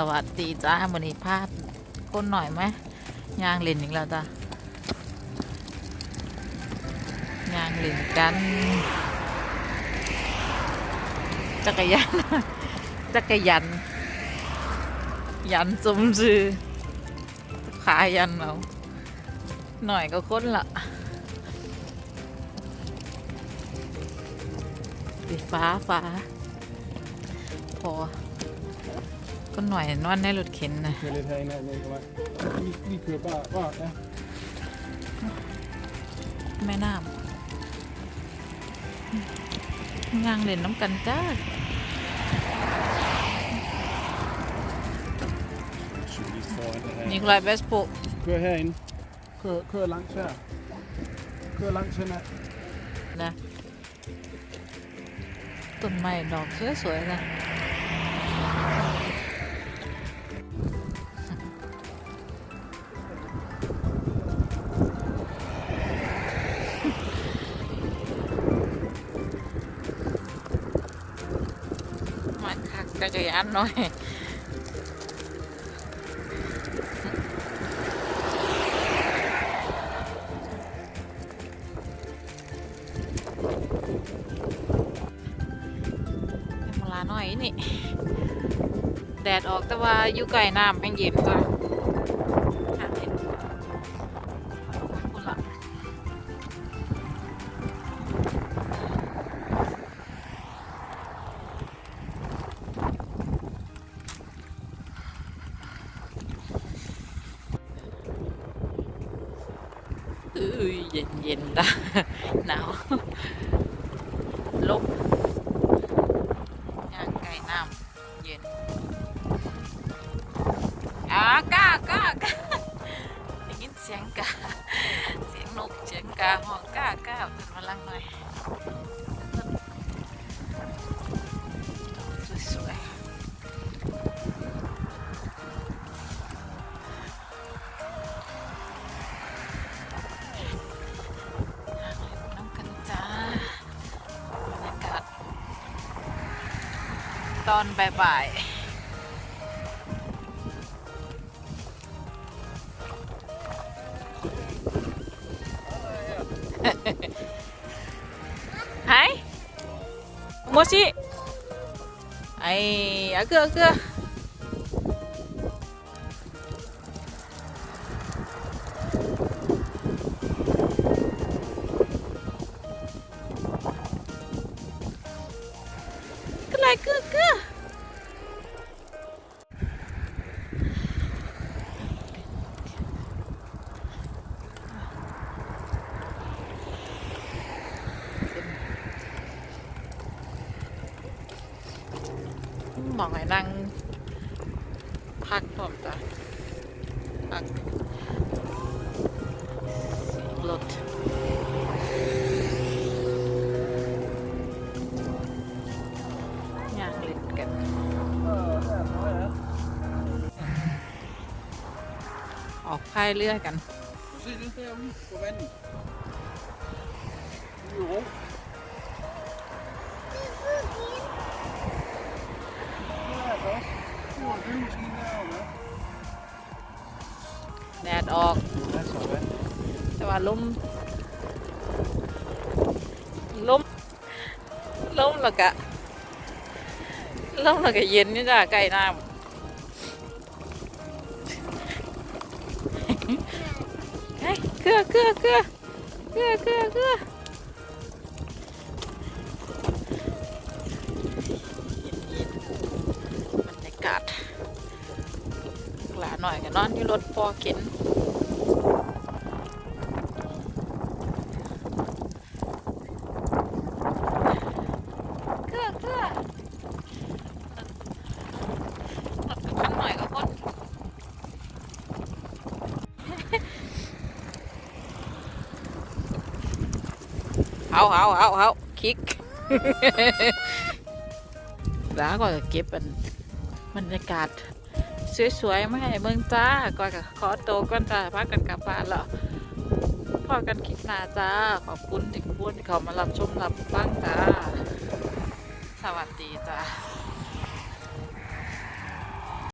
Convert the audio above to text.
สวัสดีจ้ามันนี้พลาดคนหน่อยไหมยางเล่นอีกแล้วจ้ะยางเล่นกัน จักรยาน จักรยานยันสมซื้อขายันเอาหน่อยก็ค้นละปิดฟ้าฟ้าพอ ก็หน่อยนอนในรถเข็นนะ Skal lidt herinde af, men kommer. Vi, vi kører bare, bare, ja. แม่น้ำย่างเล่นน้ำกันจ้า Kører lige foran det her. นิโคลายเวสโป Kør herinde. Kør, kør langs her. Kør langs hen af. นะต้นไม้ดอกสวยๆนะ จักรยานหน่อยเวลาหน่อยนี่ แดดออกแต่ว่าอยู่ไกลน้ำแห้งเย็นจ้ะ อื้อเย็นเย็นๆละหนาวลบย่างไก่น้ำเย็นอ่ากากากาได้ยินเสียงกาเสียงนกเสียงกาห้องกากาเป็นพลังหน่อย ตอนบ่ายๆไอ้โมชิไอ้เกือกือ หมองให้นั่งพักพร้อมจ้ะพักรถย่างเล่นกันออกพายเรือกัน Se det แดดออก แต่ว่าลมลมลมแล้วก็ลมแล้วก็เย็นนี่จ้ะใกล้น้ำเฮ้ยเกลือเกลือเกลือเกลือเกลือากาศ หลาหน่อยก็นอนที่รถพอเข็นเกลือเกลือรถคันหน่อยก็คนเอาเอาเอาเอาคิก แล้วก็เก็บเป็น บรรยากาศสวยๆมาให้เมืองจ้าก่อนก็ขอโตก่อนจ้าพักกันกลับบ้านแล้วพอกันคลิปหน้าจ้า ขอบคุณที่คุณที่เขามารับชมรับฟังจ้า สวัสดีจ้า